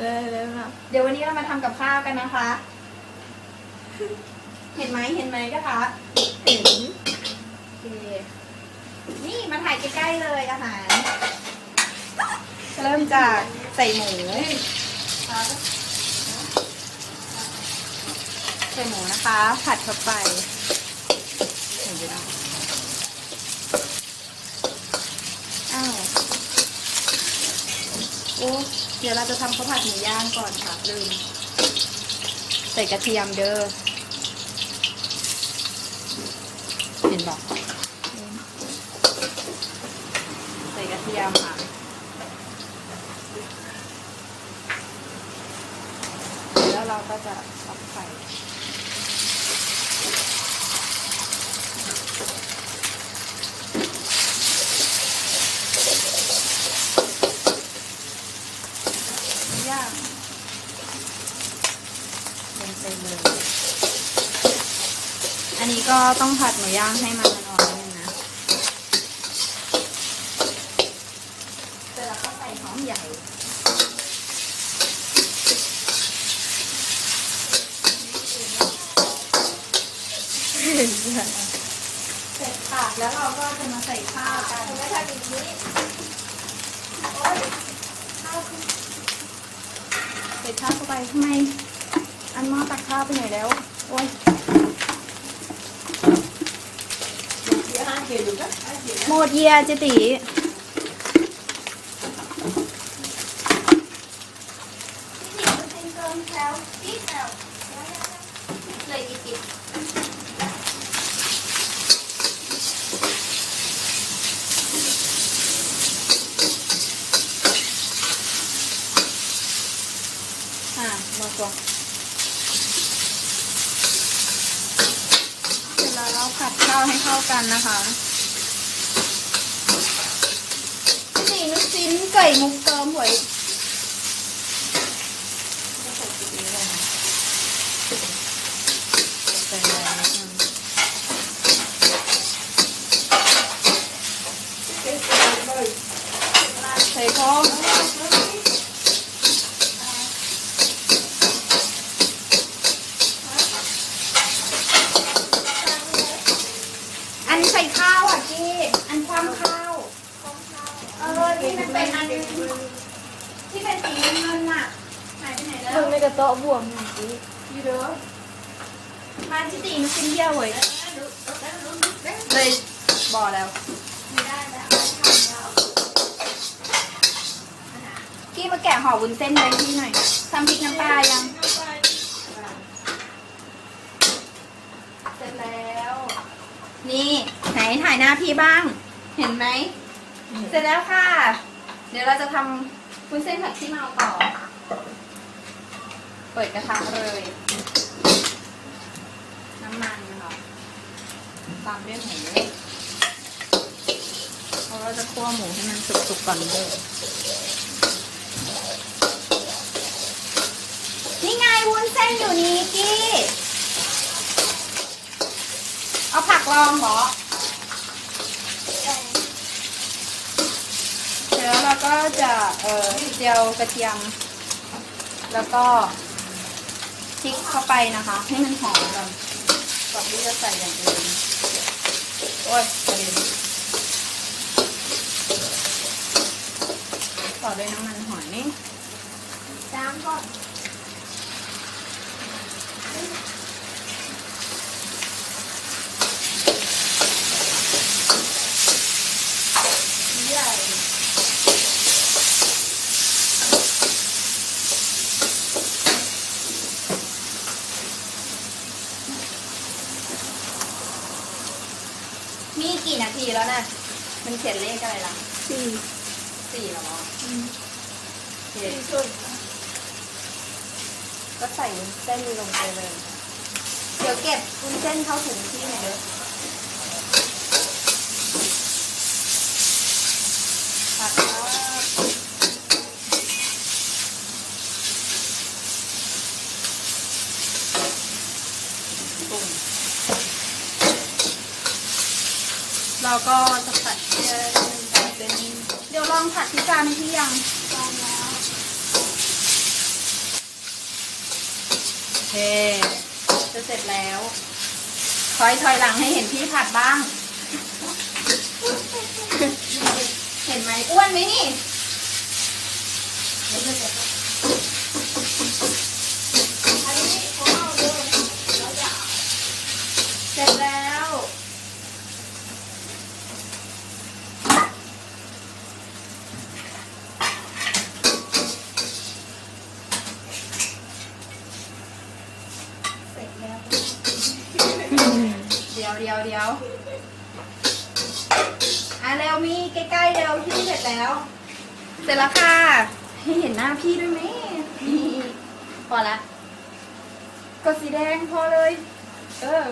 เลยเลยค่ะเดี๋ยววันนี้เรามาทำกับข้าวกันนะคะ เห็นไหมเห็นไหมกระทะเห็นโอเคนี่มาถ่ายใกล้ๆเลยอาหารเริ่มจากใส่หมูใส่หมูนะคะ ผัดเข้าไปเห็นไหมอ้าวโอ้ เดี๋ยวเราจะทำข้าวผัดหมูย่างก่อนค่ะลืมใส่กระเทียมเด้อเห็นบอกใส่กระเทียมค่ะแล้วเราก็จะสับไข่ย่างลงไปเลย อันนี้ก็ต้องผัดหมูย่างให้มันอ่อนนิดนึงนะเสร็จแล้วก็ใส่หอมใหญ่เสร็จค่ะแล้วเราก็จะมาใส่ข้าวกันไม่ทำอย่างนี้ใส่ข้าวเข้าไปทำไมอันหม้อตักข้าวไปไหนแล้ว โอ้ย หมดเยียเจติตีอะมาตัวเสร็จแล้วเราผัด ข้าวให้เข้ากันนะคะนี่นึกชิ้นไก่มุกเติมหวยใส่แล้วอืมใส่พร้อม อันใส่ข้าวอะกี้ อันความข้าว เออที่มันเป็นอันที่เป็นสีเงินน่ะหายไปไหนแล้ว เพิ่งไม่ กระโต๊ะบวมเมื่อกี้อยู่เด้อมาจิตีมันกินเยี่ยวเว้ยเลยบ่อแล้วกี้มาแกะห่อวุ้นเส้นไว้ที่หน่อยทำพริกน้ำปลายังเสร็จแล้ว นี่ไหนถ่ายหน้าพี่บ้าง เห็นไหม เสร็จแล้วค่ะ เดี๋ยวเราจะทำวุ้นเส้นผัดขี้เมาต่อ เปิดกระทะเลย น้ำมันนะคะตามด้วยหมูเพราะเราจะคั่วหมูให้มันสุกๆก่อนเลยนี่ไงวุ้นเส้นอยู่นี่กี้ เอาผักรองเหรอเสร็จแล้วเราก็จะ เอ่อเจียวกระเทียม แล้วก็ พริกเข้าไปนะคะ ให้มันหอมก่อนก่อนที่จะใส่อย่างอื่นโอ้ยกระเด็นต่อด้วยน้ำมันหอยนี่จ้างก่อน นาทีแล้วนะ มันเขียนเลขอะไรล่ะสี่สี่เหรอโอเคสี่สุดก็ใส่วุ้นเส้นลงไปเลย เดี๋ยวเก็บวุ้นเส้นเข้าถุงที่หน่อยเด้อ เราก็จะผัดเพื่อเป็นเดี๋ยวลองผัดพิซซ่าในที่ยังลองแล้วโอเค จะเสร็จแล้วถอยถอยหลังให้เห็นพี่ผัดบ้าง เห็นไหมอ้วนไหมนี่ เดี๋ยวเดี๋ยวเดี๋ยวอะเร็วมีใกล้ๆเร็วพี่เสร็จแล้ว เสร็จแล้วค่ะให้เห็นหน้าพี่ด้วยไหมนี่พอละกดสีแดงพอเลย เออ